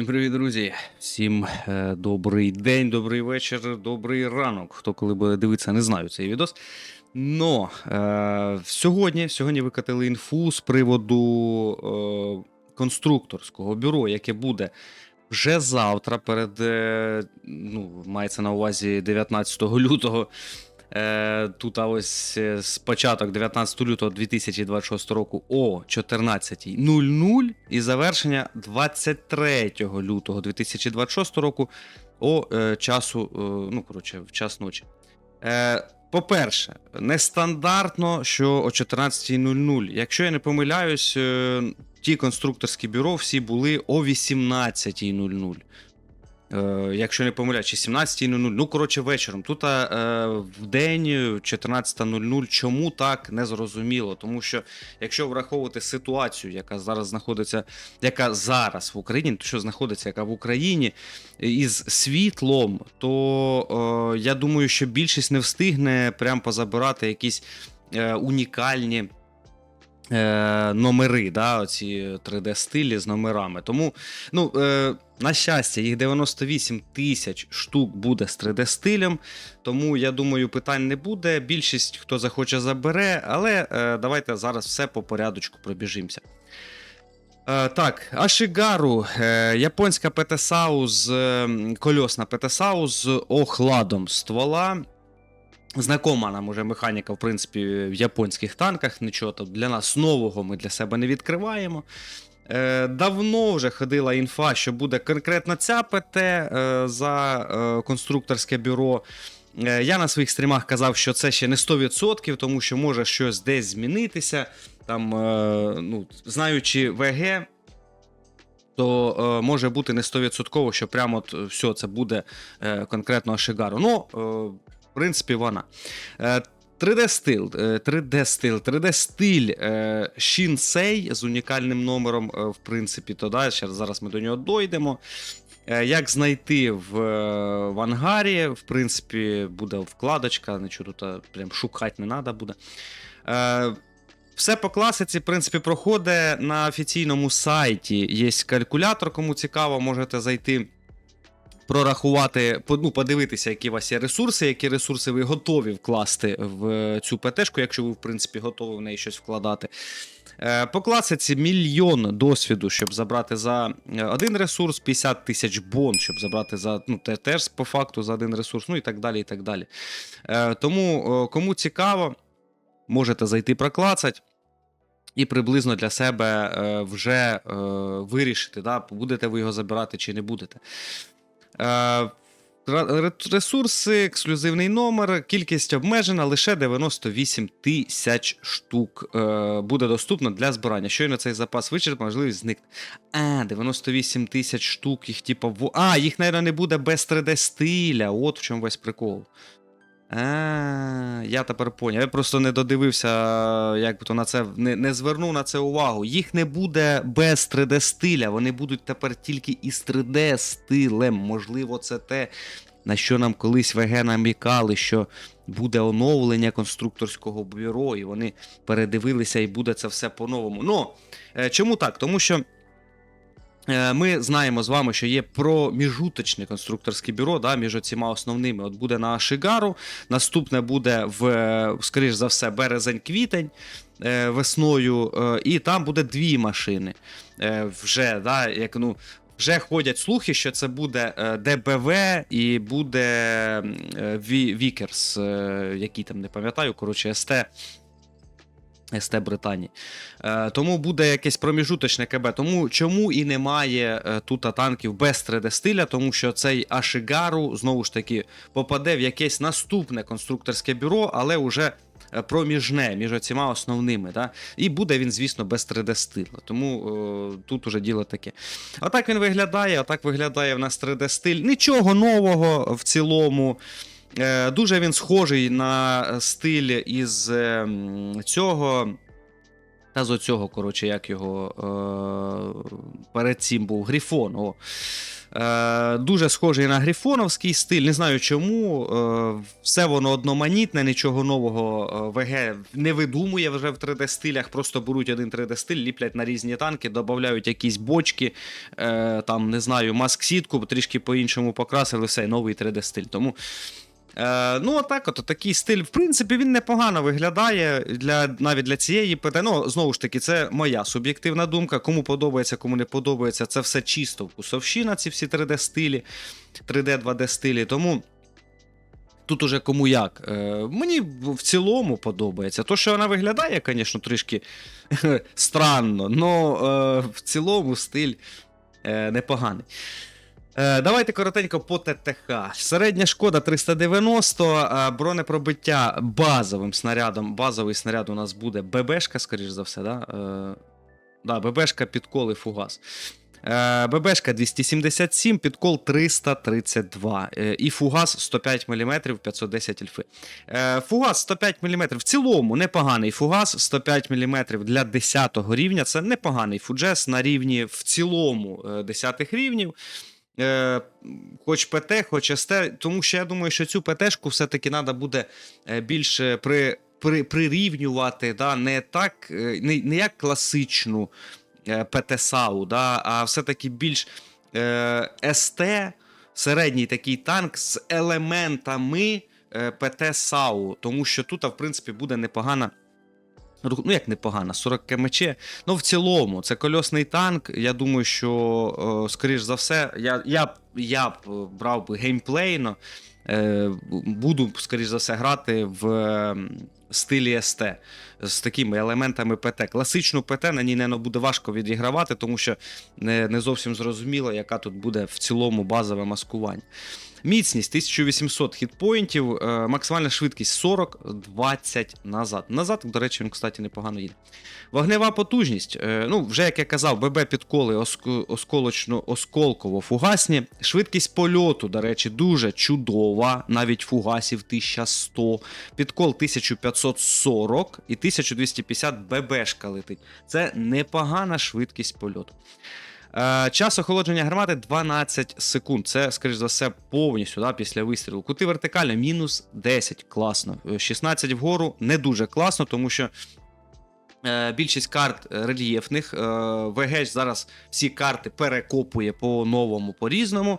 Всім привіт, друзі! Всім е, добрий день, добрий вечір, добрий ранок. Хто коли буде дивитися, не знаю цей відос. Но е, сьогодні, сьогодні викатили інфу з приводу е, конструкторського бюро, яке буде вже завтра, перед е, ну, мається на увазі 19 лютого. Е, тут а ось е, з початок 19 лютого 2026 року о 14.00 і завершення 23 лютого 2026 року о е, часу, ну коротше, в час ночі. По-перше, нестандартно, що о 14.00. Якщо я не помиляюсь, ті конструкторські бюро всі були о 18.00. Е, якщо не помиляюсь, чи 17.00, ну коротше, вечором. Тут е, в день 14.00. Чому так не зрозуміло? Тому що якщо враховувати ситуацію, яка зараз знаходиться, яка зараз в Україні, то що знаходиться, яка в Україні із світлом, то е, я думаю, що більшість не встигне прям позабирати якісь е, унікальні. е, Номери, да, оці 3D-стилі з номерами. Тому, ну, е, на щастя, їх 98 тисяч штук буде з 3D-стилем, тому я думаю, питань не буде. Більшість хто захоче забере, але е, давайте зараз все по порядочку пробіжимося. Е, так, Ашигару, е, японська ПТСАУ з е, кольосна ПТСАУ з охладом ствола. Знакома нам уже механіка, в принципі, в японських танках. Нічого там для нас нового ми для себе не відкриваємо. Е, давно вже ходила інфа, що буде конкретно ця ПТ е, за е, конструкторське бюро. Я на своїх стрімах казав, що це ще не 100%, тому що може щось десь змінитися. Там, ну, знаючи ВГ, то може бути не 100%, що прямо от все це буде конкретно Ашигару. Ну, в принципі, вона. Е, 3D стил, 3D стил, 3D стиль е, Shinsei з унікальним номером, е, в принципі, то да, зараз ми до нього дойдемо. Е, Як знайти в, е, в ангарі, в принципі, буде вкладочка, нічого тут е, прям шукати не треба буде. Е, Все по класиці, в принципі, проходить на офіційному сайті. Є калькулятор, кому цікаво, можете зайти. Прорахувати, ну, подивитися, які у вас є ресурси, які ресурси ви готові вкласти в цю ПТшку, якщо ви, в принципі, готові в неї щось вкладати. Е, По класиці мільйон досвіду, щоб забрати за е, один ресурс, 50 тисяч бон, щоб забрати за ну, те- теж по факту за один ресурс, ну і так далі. і так далі. Е, Тому, е, кому цікаво, можете зайти проклацати. І приблизно для себе е, вже е, вирішити, да, будете ви його забирати чи не будете. Е, ре- Ресурси, ексклюзивний номер, кількість обмежена лише 98 тисяч штук е, буде доступно для збирання. Щойно цей запас вичерпав, можливість зникне. А, 98 тисяч штук, їх типу. А, їх, мабуть, не буде без 3D стиля. От в чому весь прикол. А, я тепер поняв. Я просто не додивився, як то на це не, не звернув на це увагу. Їх не буде без 3D стиля, вони будуть тепер тільки із 3D стилем. Можливо, це те, на що нам колись ВГ намікали, що буде оновлення конструкторського бюро, і вони передивилися, і буде це все по-новому. Ну, е, чому так? Тому що. Е, Ми знаємо з вами, що є проміжуточне конструкторське бюро да, між оціма основними. От буде на Ашигару, наступне буде в, е, скоріш за все, березень-квітень е, весною, і там буде дві машини. Вже, да, як, ну, вже ходять слухи, що це буде ДБВ і буде Вікерс, який там не пам'ятаю, коротше, СТ. СТ Британії. Е, тому буде якесь проміжуточне КБ. Тому чому і немає е, тут танків без 3D стиля, тому що цей Ашигару знову ж таки попаде в якесь наступне конструкторське бюро, але вже е, проміжне між оціма основними. Да? І буде він, звісно, без 3D стилю. Тому е, тут уже діло таке. Отак він виглядає, отак виглядає в нас 3D стиль. Нічого нового в цілому. Е, Дуже він схожий на стиль із е, цього. А з оцього, коротше, як його е- перед цим був Грифон. О. Е, дуже схожий на грифоновський стиль. Не знаю чому. Е, все воно одноманітне, нічого нового е, ВГ не видумує вже в 3D-стилях. Просто беруть один 3D-стиль, ліплять на різні танки, додають якісь бочки, е, там, не знаю, маск-сітку, трішки по-іншому покрасили, все, новий 3D-стиль. Тому. Е, ну, отак, от такий стиль, в принципі, він непогано виглядає для, навіть для цієї ПТ. Ну, знову ж таки, це моя суб'єктивна думка. Кому подобається, кому не подобається, це все чисто вкусовщина, ці всі 3D-стилі, 3D, 2D-стилі. Тому. Тут уже кому як. Е, мені в цілому подобається. То, що вона виглядає, звісно, трішки странно, але в цілому стиль е, непоганий. Е, Давайте коротенько по ТТХ. Середня шкода 390, е, бронепробиття базовим снарядом. Базовий снаряд у нас буде ББшка, скоріш за все, да? Е, да, ББшка, підкол і фугас. Е, ББшка 277, підкол 332 е, і фугас 105 мм 510 ельфи. Е, Фугас 105 мм в цілому непоганий фугас 105 мм для 10 рівня. Це непоганий фуджес на рівні в цілому е, 10 рівнів. Е, Хоч ПТ, хоч СТ, тому що я думаю, що цю ПТшку все-таки треба буде е, більше при, при, прирівнювати, да, не так, е, не, не як класичну е, ПТ-САУ, да, а все-таки більш е, СТ, середній такий танк з елементами ПТ-САУ, тому що тут, в принципі, буде непогана. Ну, як непогана, 40 кмч. Ну, в цілому, це кольосний танк. Я думаю, що, е, скоріш за все, я, я, я б е, брав би геймплейно. Е, буду, скоріш за все, грати в е, стилі СТ з такими елементами ПТ. Класичну ПТ на ній не буде важко відігравати, тому що не, не зовсім зрозуміло, яка тут буде в цілому базове маскування. Міцність 1800 хітпоінтів, е, максимальна швидкість 40, 20 назад. Назад, до речі, він, кстати, непогано їде. Вогнева потужність. е, ну, вже як я казав, ББ підколи осколково фугасні. Швидкість польоту, до речі, дуже чудова. Навіть фугасів 1100. Підкол 1540 і 1250 ББшка летить. Це непогана швидкість польоту. Е, час охолодження гармати 12 секунд. Це, скоріш за все, повністю да, після вистрілу. Кути вертикально мінус 10. Класно. Е, 16 вгору не дуже класно, тому що. е, Більшість карт е, рельєфних. е, ВГ зараз всі карти перекопує по-новому, по-різному.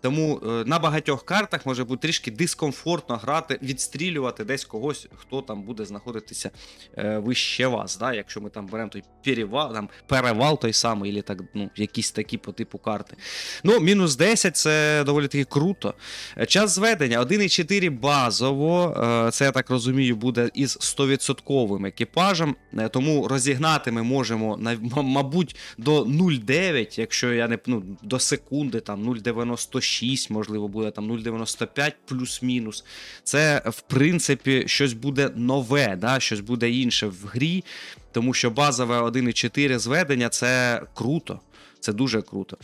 Тому е, на багатьох картах може бути трішки дискомфортно грати, відстрілювати десь когось, хто там буде знаходитися е, вище вас. Да? Якщо ми там беремо той перевал, там, перевал той самий, або так, ну, якісь такі по типу карти. Ну, мінус 10 це доволі таки круто. Е, Час зведення 1,4 базово. Це я так розумію, буде із 100% екіпажем. Тому розігнати ми можемо, мабуть, до 0,9, якщо я не ну, до секунди, там 0,96, можливо, буде там 0,95 плюс-мінус. Це, в принципі, щось буде нове, да? щось буде інше в грі, тому що базове 1,4 зведення це круто. Це дуже круто.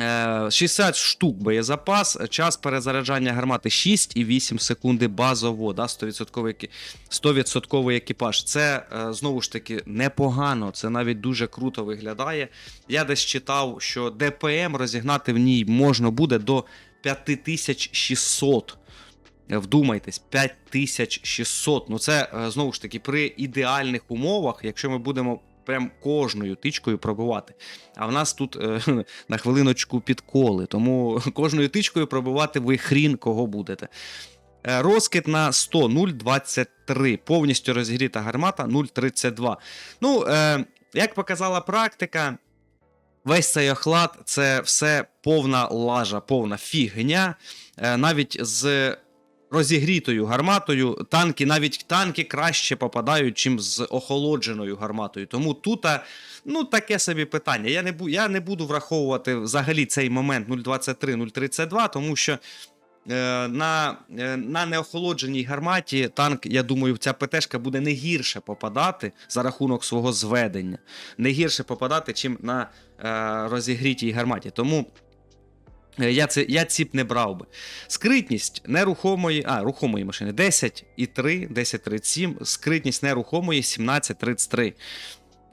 Е, 60 штук боєзапас, час перезаряджання гармати 6,8 секунди базово, да, 100%, 100% екіпаж. Це е, знову ж таки непогано, це навіть дуже круто виглядає. Я десь читав, що ДПМ розігнати в ній можна буде до 5600. Е, Вдумайтесь, 5600. Ну це е, знову ж таки при ідеальних умовах, якщо ми будемо прям кожною тичкою пробивати. А в нас тут е, на хвилиночку підколи, тому кожною тичкою пробивати ви хрін кого будете. Е, Розкид на 100 0,23. Повністю розігріта гармата 0,32. Ну, е, як показала практика, весь цей охлад це все повна лажа, повна фігня. Е, навіть з розігрітою гарматою танки, навіть танки краще попадають, чим з охолодженою гарматою. Тому тут, ну, таке собі питання. Я не, бу, я не буду враховувати взагалі цей момент 0,23-0,32, тому що. е, На, е, на неохолодженій гарматі танк, я думаю, ця ПТшка буде не гірше попадати за рахунок свого зведення, не гірше попадати, чим на е, розігрітій гарматі. Тому Я, це, я ціп не брав би. Скритність нерухомої, а, рухомої машини 10,3, 10,37, скритність нерухомої 17,33.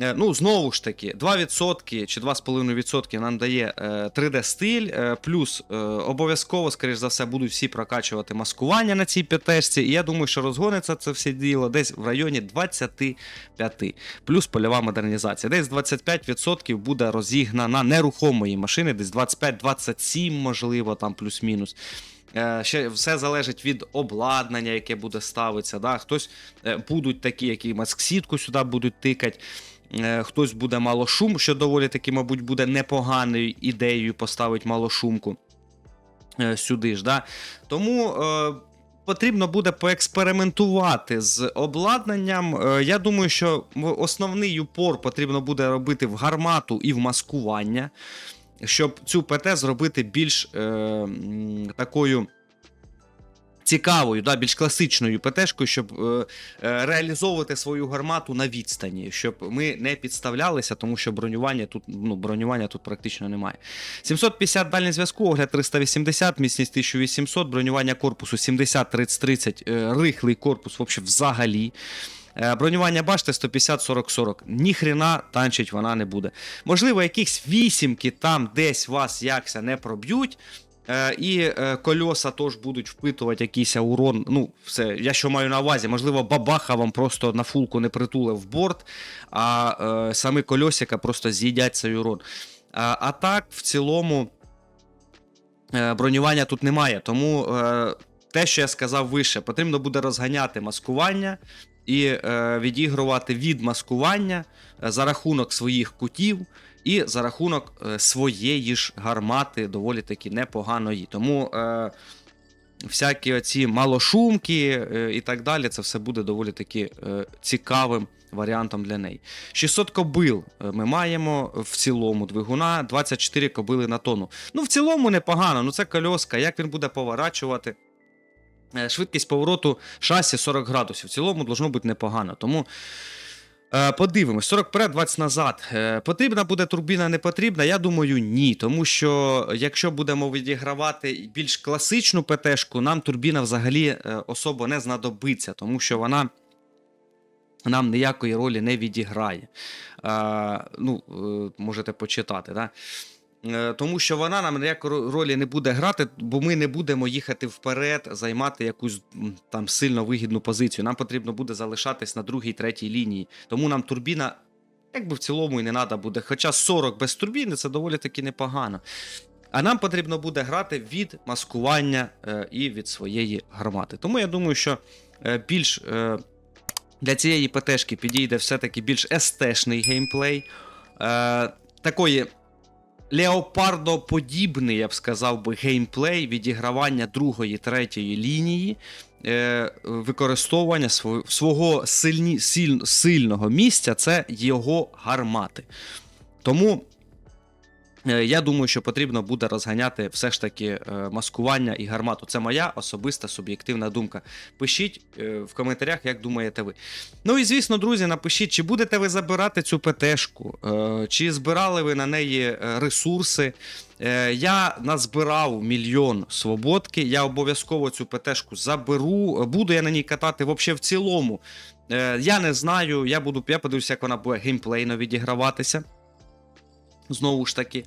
Е, Ну, знову ж таки, 2% чи 2,5% нам дає е, 3D стиль, е, плюс е, обов'язково, скоріш за все, будуть всі прокачувати маскування на цій п'ятешці. І я думаю, що розгониться це все діло десь в районі 25, плюс польова модернізація. Десь 25% буде розігнана нерухомої машини, десь 25-27, можливо, там плюс-мінус. Е, Ще все залежить від обладнання, яке буде ставитися. Да? Хтось е, будуть такі, які маск-сітку сюди будуть тикати. Е, Хтось буде малошум, що доволі таки, мабуть, буде непоганою ідеєю поставити малошумку е, сюди ж. Да? Тому е, потрібно буде поекспериментувати з обладнанням. Я думаю, що основний упор потрібно буде робити в гармату і в маскування, щоб цю ПТ зробити більш е, такою. Цікавою, да, більш класичною ПТшкою, щоб е, е, реалізовувати свою гармату на відстані, щоб ми не підставлялися, тому що бронювання тут, ну, бронювання тут практично немає. 750 дальний зв'язку, огляд 380, міцність 1800, бронювання корпусу 70-30-30, е, рихлий корпус взагалі. Бронювання башти 150-40-40. Ніхрена танчить вона не буде. Можливо, якісь вісімки там десь вас якся не проб'ють. Е, і е, кольоса теж будуть впитувати якийсь урон. Ну, все, я що маю на увазі, можливо, бабаха вам просто на фулку не притулив борт, а е, самі кольосика просто з'їдять цей урон. А, так, в цілому, бронювання тут немає. Тому те, що я сказав вище, потрібно буде розганяти маскування і е, відігрувати від маскування за рахунок своїх кутів і за рахунок е, своєї ж гармати доволі таки непоганої. Тому е, всякі оці малошумки е, і так далі, це все буде доволі таки е, цікавим варіантом для неї. 600 кобил ми маємо в цілому двигуна, 24 кобили на тонну. Ну, в цілому непогано, ну це кольоска, як він буде поворачувати. Швидкість повороту шасі 40 градусів. В цілому должно бути непогано. Тому подивимось: 40 20 назад. Е, Потрібна буде турбіна, не потрібна? Я думаю, ні. Тому що якщо будемо відігравати більш класичну ПТ-шку, нам турбіна взагалі е, особо не знадобиться, тому що вона. Нам ніякої ролі не відіграє. Е, ну, е, можете почитати. Да? Е, Тому що вона нам ніякої ролі не буде грати, бо ми не будемо їхати вперед, займати якусь там сильно вигідну позицію. Нам потрібно буде залишатись на другій, третій лінії. Тому нам турбіна, якби в цілому і не треба буде. Хоча 40 без турбіни це доволі таки непогано. А нам потрібно буде грати від маскування е, і від своєї гармати. Тому я думаю, що е, більш для цієї ПТшки підійде все-таки більш естешний геймплей. Такої леопардоподібний, я б сказав би, геймплей відігравання другої, третьої лінії, е, використовування свого сильні, силь, сильного місця це його гармати. Тому. Е, Я думаю, що потрібно буде розганяти все ж таки е, маскування і гармату. Це моя особиста суб'єктивна думка. Пишіть е, в коментарях, як думаєте ви. Ну і звісно, друзі, напишіть, чи будете ви забирати цю ПТшку, чи збирали ви на неї ресурси. Я назбирав мільйон свободки. Я обов'язково цю ПТшку заберу. Буду я на ній катати взагалі в цілому. Я не знаю. Я буду я подивлюся, як вона буде геймплейно відіграватися. Знову ж таки.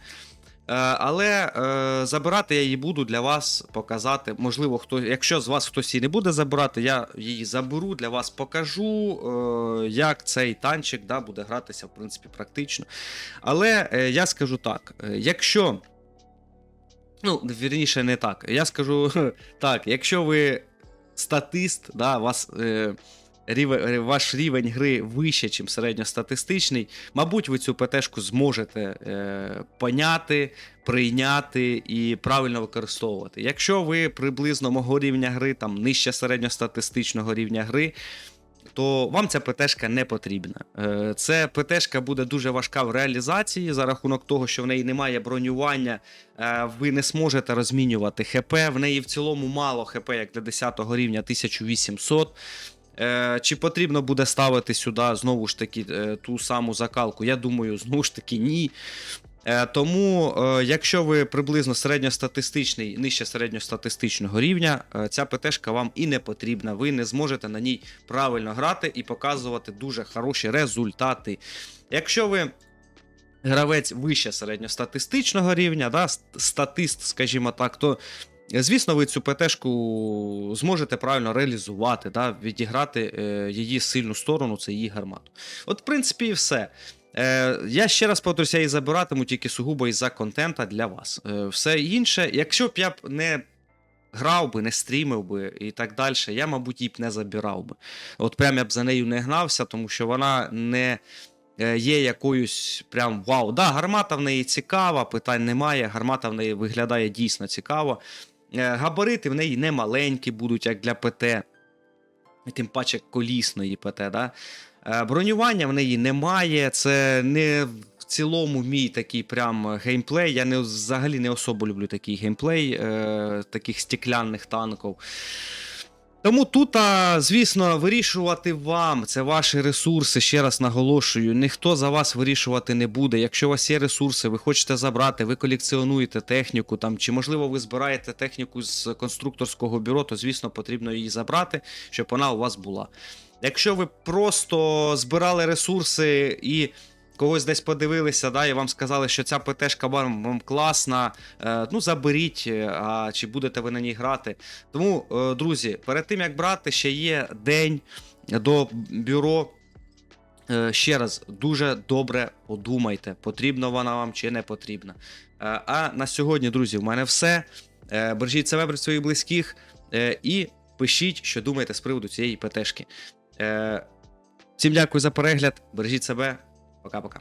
Е, Але е, забирати я її буду для вас показати. Можливо, хто, якщо з вас хтось її не буде забирати, я її заберу, для вас покажу, е, як цей танчик да, буде гратися, в принципі, практично. Але я скажу так: якщо. Ну, вірніше, не так. Я скажу так, якщо ви статист, да, вас. Рівень, ваш рівень гри вище, ніж середньостатистичний, мабуть, ви цю ПТшку зможете е, поняти, прийняти і правильно використовувати. Якщо ви приблизно мого рівня гри, там нижче середньостатистичного рівня гри, то вам ця ПТшка не потрібна. Е, Це ПТшка буде дуже важка в реалізації за рахунок того, що в неї немає бронювання, е, ви не зможете розмінювати ХП. В неї в цілому мало ХП, як для 10 го рівня 1800. Е, Чи потрібно буде ставити сюди знову ж таки е, ту саму закалку? Я думаю, знову ж таки, ні. Е, Тому, якщо ви приблизно середньостатистичний, нижче середньостатистичного рівня, ця ПТшка вам і не потрібна. Ви не зможете на ній правильно грати і показувати дуже хороші результати. Якщо ви гравець вище середньостатистичного рівня, да, статист, скажімо так, то звісно, ви цю ПТшку зможете правильно реалізувати, да, відіграти е, її сильну сторону, це її гармату. От, в принципі, і все. Е, я ще раз повторюся, її забиратиму тільки сугубо із-за контента для вас. Е, все інше, якщо б я б не грав би, не стрімив би і так далі, я, мабуть, її б не забирав би. От прям я б за нею не гнався, тому що вона не є якоюсь прям вау. Да, гармата в неї цікава, питань немає. Гармата в неї виглядає дійсно цікаво. Е, Габарити в неї не маленькі будуть, як для ПТ, тим паче колісної ПТ. Да? Е, Бронювання в неї немає. Це не в цілому мій такий прям геймплей. Я не, взагалі не особо люблю такий геймплей, е, таких стеклянних танків. Тому тут, звісно, вирішувати вам це ваші ресурси. Ще раз наголошую, ніхто за вас вирішувати не буде. Якщо у вас є ресурси, ви хочете забрати, ви колекціонуєте техніку, там, чи можливо ви збираєте техніку з конструкторського бюро, то звісно потрібно її забрати, щоб вона у вас була. Якщо ви просто збирали ресурси і когось десь подивилися, да, і вам сказали, що ця ПТшка вам, класна, е, ну заберіть, е, а чи будете ви на ній грати. Тому, е, друзі, перед тим як брати, ще є день до бюро. Ще раз дуже добре подумайте, потрібна вона вам чи не потрібна. А на сьогодні, друзі, в мене все. Бережіть себе, бережіть своїх близьких і пишіть, що думаєте з приводу цієї ПТшки. Всім дякую за перегляд. Бережіть себе. Пока-пока.